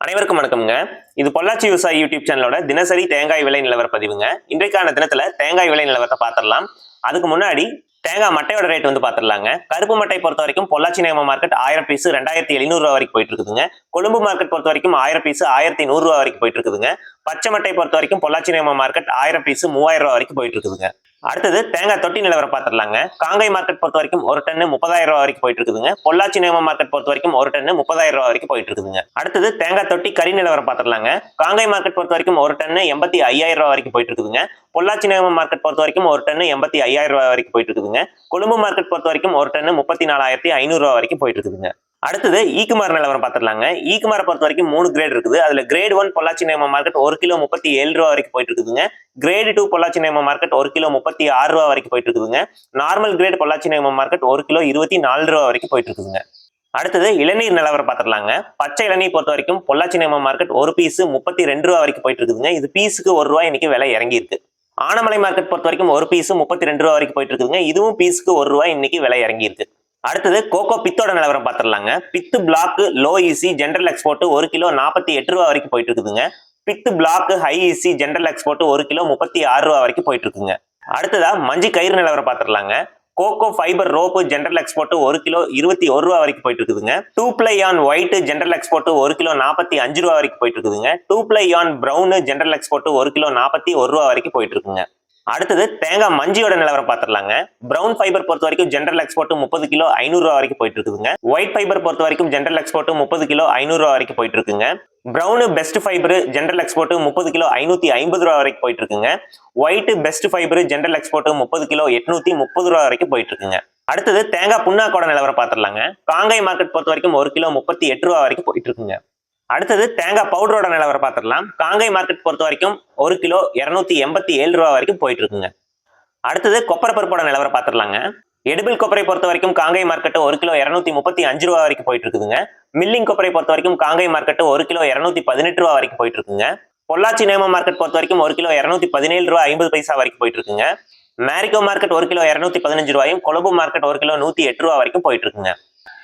அனைவருக்கும் வணக்கம்ங்க. இது பொள்ளாச்சி விவசாயி யூடியூப் சேனலோட தினசரி தேங்காய் விலை நிலவர பதிவுங்க. இன்றைக்கான தினத்துல தேங்காய் விலை நிலவரத்தை பார்த்துடலாம் அதுக்கு முன்னாடி தேங்காய் மட்டையோட ரேட் வந்து பார்த்துடலாங்க கருப்பு மட்டை பொறுத்த வரைக்கும் பொள்ளாச்சி நேம மார்க்கெட் ஆயிரம் பீஸ் ரெண்டாயிரத்தி எழுநூறு ரூபா வரைக்கும் போயிட்டு இருக்குதுங்க கொழும்பு மார்க்கெட் பொறுத்த வரைக்கும் ஆயிரம் பீஸ் ஆயிரத்தி நூறுரூவா வரைக்கும் போயிட்டு இருக்குதுங்க பச்சை மட்டை பொறுத்த வரைக்கும் பொள்ளாச்சி நேம மார்க்கெட் ஆயிரம் பீஸ் மூவாயிரம் ரூபா வரைக்கும் போயிட்டு இருக்குதுங்க அடுத்தது தேங்காய் தொட்டி நிலவரம் பார்த்துடலாங்க. காங்கை மார்க்கெட் பொறுத்த வரைக்கும் ஒரு டன்னு முப்பதாயிரம் ரூபா வரைக்கும் போயிட்டு இருக்குதுங்க பொள்ளாச்சி நேம மார்க்கெட் பொறுத்த வரைக்கும் ஒரு டன்னு முப்பதாயிரம் ரூபா வரைக்கும் போயிட்டு இருக்குதுங்க அடுத்தது தேங்காய் தொட்டி கறி நிலவரம் பார்த்துடலாங்க. காங்கை மார்க்கெட் பொறுத்த வரைக்கும் ஒரு டன்னு எண்பத்தி ஐயாயிரம் ரூபா வரைக்கும் போயிட்டு இருக்குதுங்க பொள்ளாச்சி நேம மார்க்கெட் பொறுத்த வரைக்கும் ஒரு டன்னு எண்பத்தி ஐயாயிரம் ரூபா வரைக்கும் போயிட்டு இருக்குதுங்க கொழும்பு மார்க்கெட் பொறுத்த வரைக்கும் ஒரு டன்னு முப்பத்தி நாலாயிரத்தி ஐநூறு ரூபா வரைக்கும் போயிட்டு இருக்குதுங்க அடுத்தது e ஈக்குமார் நிலவரம் பார்த்துடலாங்க. E ஈக்குமாரை பொறுத்த வரைக்கும் மூணு கிரேட் இருக்குது. அதுல கிரேட் ஒன் பொள்ளாச்சி நேம மார்க்கெட் ஒரு கிலோ முப்பத்தி ஏழு ரூபா வரைக்கும் போயிட்டு இருக்குதுங்க. கிரேட் டூ பொள்ளாச்சி நேம மார்க்கெட் ஒரு கிலோ முப்பத்தி ஆறு ரூபா வரைக்கும் போயிட்டு இருக்குதுங்க. நார்மல் கிரேட் பொள்ளாச்சி நேம மார்க்கெட் ஒரு கிலோ இருபத்தி நாலு ரூபா வரைக்கும் போயிட்டு இருக்குதுங்க. அடுத்தது இளநீர் நிலவரம் பார்த்துடலாங்க. பச்சை இளநீர் பொறுத்த வரைக்கும் பொள்ளாச்சி நேம மார்க்கெட் ஒரு பீஸ் முப்பத்தி ரெண்டு ரூபா வரைக்கும் போயிட்டு இருக்குதுங்க. இது பீஸுக்கு ஒரு ரூபா இன்னைக்கு விலை இறங்கி இருக்கு ஆனமலை மார்க்கெட் பொறுத்த வரைக்கும் ஒரு பீஸ் முப்பத்தி ரெண்டு ரூபா வரைக்கும் போயிட்டு இருக்குதுங்க. இதுவும் பீஸுக்கு ஒரு ரூபா இன்னைக்கு விலை இறங்கி இருக்கு அடுத்தது கோகோ பித்தோட நிலவரம் பார்த்துடலாங்க. Pith block low EC general export ஒரு கிலோ நாற்பத்தி எட்டு ரூபா வரைக்கும் போயிட்டு இருக்குதுங்க pith block high EC general export ஒரு கிலோ முப்பத்தி ஆறு ரூபா வரைக்கும் போயிட்டு இருக்குங்க அடுத்ததா மஞ்சு கயிறு நிலவரம் பார்த்துடலாங்க. Coco fibre rope general export ஒரு கிலோ இருபத்தி ஒரு ரூபா வரைக்கும் போயிட்டு இருக்குதுங்க two ply on white general export ஒரு கிலோ நாற்பத்தி அஞ்சு ரூபா வரைக்கும் போயிட்டு இருக்குதுங்க two ply on brown general export ஒரு கிலோ நாற்பத்தி ஒரு ரூபா வரைக்கும் போயிட்டு இருக்குங்க அடுத்தது தேங்காய் மஞ்சியோட நிலவரம் பார்த்துடலாங்க. பிரவுன் ஃபைபர் பொறுத்த வரைக்கும் ஜென்ரல் எக்ஸ்போர்ட் முப்பது கிலோ ஐநூறு ரூபா வரைக்கும் போயிட்டு இருக்குதுங்க. ஒயிட் ஃபைபர் பொறுத்த வரைக்கும் ஜென்ரல் எக்ஸ்போர்ட் முப்பது கிலோ ஐநூறு ரூபா வரைக்கும் போயிட்டு இருக்குங்க. Brown best fibre general export முப்பது கிலோ ஐநூத்தி ஐம்பது ரூபா வரைக்கும் போயிட்டு இருக்குங்க. White best fibre general export முப்பது கிலோ எட்நூத்தி முப்பது ரூபா வரைக்கும் போயிட்டு இருக்குங்க. அடுத்தது தேங்காய் புண்ணாக்கோட நிலவரம் பார்த்துடலாங்க. காங்காய் மார்க்கெட் பொறுத்த வரைக்கும் ஒரு கிலோ முப்பத்தி எட்டு ரூபா வரைக்கும் போயிட்டு இருக்குங்க. அடுத்தது தேங்காய் பவுடரோட நிலவரம் பார்த்துடலாம். காங்கை மார்க்கெட் பொறுத்த வரைக்கும் ஒரு கிலோ இரநூத்தி எண்பத்தி ஏழு ரூபா வரைக்கும் போயிட்டு இருக்குங்க. அடுத்தது கொப்பரை பருப்போட நிலவரம் பார்த்துடலாங்க. எடுபில் கொப்பரை பொறுத்த வரைக்கும் காங்கை மார்க்கெட் ஒரு கிலோ இரநூத்தி முப்பத்தி அஞ்சு ரூபா வரைக்கும் போயிட்டு இருக்குதுங்க. மில்லிங் கொப்பரை பொறுத்த வரைக்கும் காங்கை மார்க்கெட் ஒரு கிலோ இரநூத்தி பதினெட்டு ரூபா வரைக்கும் போயிட்டு இருக்குங்க. பொள்ளாச்சி நேம மார்க்கெட் பொறுத்த வரைக்கும் ஒரு கிலோ இரநூத்தி பதினேழு ரூபா ஐம்பது பைசா வரைக்கும் போயிட்டு இருக்குங்க. மேரிகோ மார்க்கெட் ஒரு கிலோ இரநூத்தி பதினஞ்சு ரூபாயும் கொழும்பு மார்க்கெட் ஒரு கிலோ நூத்தி எட்டு ரூபா வரைக்கும் போயிட்டு இருக்குங்க.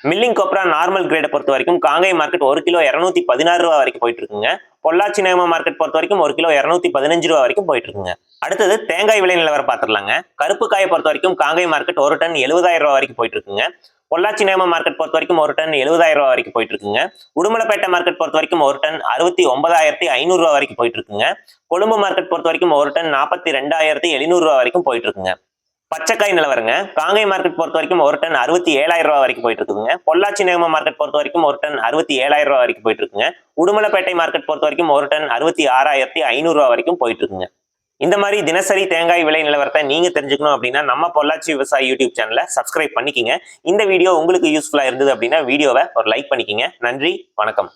மில்லிங் கோப்ரா நார்மல் கிரேடை பொறுத்த வரைக்கும் காங்கை மார்க்கெட் ஒரு கிலோ இரநூத்தி பதினாறு ரூபா வரைக்கும் போயிட்டு இருக்குங்க பொள்ளாச்சி நேம மார்க்கெட் பொறுத்த வரைக்கும் ஒரு கிலோ இரநூத்தி பதினஞ்சு ரூபா வரைக்கும் போயிட்டு இருக்குங்க அடுத்தது தேங்காய் விலை நிலவரம் பார்த்துடலாங்க. கருப்பு காயை பொறுத்த வரைக்கும் காங்கை மார்க்கெட் ஒரு டன் எழுபதாயிரம் ரூபா வரைக்கும் போயிட்டு இருக்குங்க பொள்ளாச்சி நேம மார்க்கெட் பொறுத்த வரைக்கும் ஒரு டன் எழுபதாயிரம் ரூபா வரைக்கும் போயிட்டு இருக்குங்க உடுமலைப்பேட்டை மார்க்கெட் பொறுத்த வரைக்கும் ஒரு டன் அறுபத்தி ஒன்பதாயிரத்தி ஐநூறு ரூபா வரைக்கும் போயிட்டு இருக்குங்க கொழும்பு மார்க்கெட் பொறுத்த வரைக்கும் ஒரு டன் நாற்பத்தி ரெண்டாயிரத்தி எழுநூறு ரூபா வரைக்கும் போயிட்டு இருக்குங்க பச்சைக்காய் நிலவரங்க காங்கை மார்க்கெட் பொறுத்த வரைக்கும் ஒரு டன் அறுபத்தி ஏழாயிரம் ரூபா வரைக்கும் போயிட்டு இருக்குங்க. பொள்ளாச்சி நேம மார்க்கெட் பொறுத்த வரைக்கும் ஒரு டன் அறுபத்தி ஏழாயிரம் ரூபா வரைக்கும் போயிட்டு இருக்குங்க. உடுமலைப்பேட்டை மார்க்கெட் பொறுத்த வரைக்கும் ஒரு டன் அறுபத்தி ஆறாயிரத்தி ஐநூறு ரூபா வரைக்கும் போயிட்டு இருக்குங்க. இந்த மாதிரி தினசரி தேங்காய் விலை நிலவரத்தை நீங்க தெரிஞ்சுக்கணும் அப்படின்னா நம்ம பொள்ளாச்சி விவசாய யூடியூப் சேனலை சப்ஸ்கிரைப் பண்ணிக்கிங்க. இந்த வீடியோ உங்களுக்கு யூஸ்ஃபுல்லா இருந்தது அப்படின்னா வீடியோவை ஒரு லைக் பண்ணிக்கிங்க. நன்றி வணக்கம்.